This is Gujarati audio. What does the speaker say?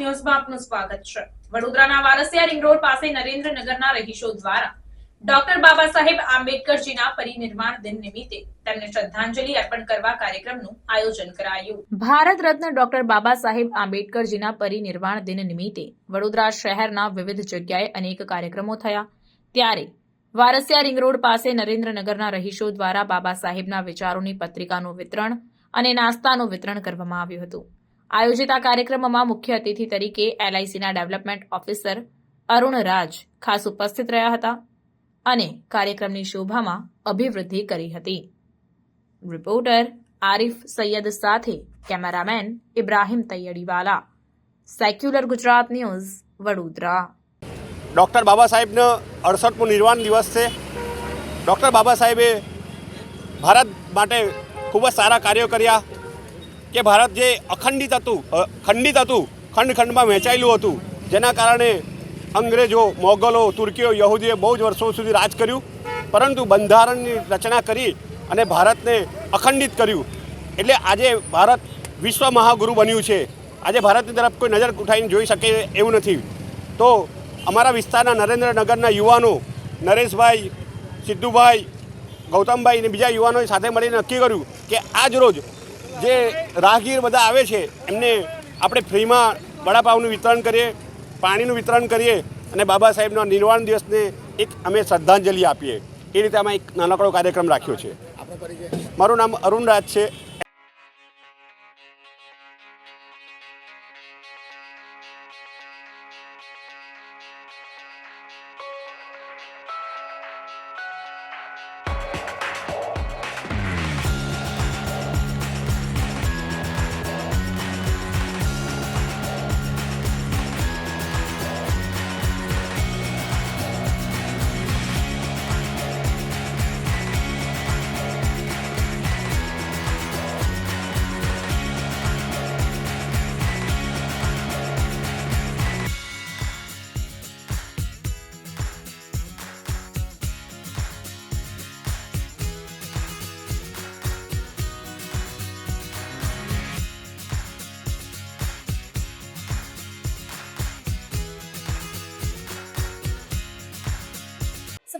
ન્યૂઝમાં આપનું સ્વાગત છે. વડોદરાના વારસિયા રિંગ રોડ પાસે નરેન્દ્રનગરના રહીશો દ્વારા ડોક્ટર બાબા સાહેબ આંબેડકરજીના પરિનિર્વાણ દિન નિમિત્તે તેમને શ્રદ્ધાંજલિ અર્પણ કરવા કાર્યક્રમનું આયોજન કરાયું. ભારત રત્ન ડોક્ટર બાબા સાહેબ આંબેડકરજીના પરિનિર્વાણ દિન નિમિત્તે વડોદરા શહેરના વિવિધ જગ્યાએ અનેક કાર્યક્રમો થયા. ત્યારે વારસિયા રિંગ રોડ પાસે નરેન્દ્રનગરના રહીશો દ્વારા બાબા સાહેબના વિચારોની પત્રિકાનું વિતરણ અને નાસ્તાનું વિતરણ કરવામાં આવ્યું હતું. આયોજિત આ કાર્યક્રમમાં મુખ્ય અતિથિ તરીકે એલઆઈસીના ડેવલપમેન્ટ ઓફિસર અરુણ રાજ ખાસ ઉપસ્થિત રહ્યા હતા અને કાર્યક્રમની શોભામાં અભિવૃદ્ધિ કરી હતી. રિપોર્ટર આરિફ સૈયદ સાથે cameraman Ibrahim Taiyadiwala. Secular Gujarat News Vadodara. Doctor Baba સાહેબનો અડસઠમો નિર્વાણ દિવસ છે. ડૉક્ટર બાબા સાહેબે ભારત માટે ખૂબ જ સારા કાર્યો કર્યા. કે ભારત જે અખંડિત હતું ખંડિત હતું, ખંડ ખંડમાં વહેંચાયેલું હતું, જેના કારણે અંગ્રેજો, મોગલો, તુર્કીઓ યહૂદીએ બહુ જ વર્ષો સુધી રાજ કર્યું, પરંતુ બંધારણની રચના કરી અને ભારતને અખંડિત કર્યું. એટલે આજે ભારત વિશ્વ મહાગુરુ બન્યું છે. આજે ભારતની તરફ કોઈ નજર ઉઠાવીને જોઈ શકે એવું નથી. તો અમારા વિસ્તારના નરેન્દ્રનગરના યુવાનો, નરેશભાઈ, સિદ્ધુભાઈ, ગૌતમભાઈ અને બીજા યુવાનોએ સાથે મળીને નક્કી કર્યું કે આજ રોજ જે રાહગીર બધા આવે છે એમને આપણે ફ્રીમાં વડાપાવનું વિતરણ કરીએ પાણીનું વિતરણ કરીએ અને બાબા સાહેબના નિર્વાણ દિવસને એક અમે શ્રદ્ધાંજલિ આપીએ. એ રીતે અમે એક નાનકડો કાર્યક્રમ રાખ્યો છે. મારું નામ અરુણ રાજ છે.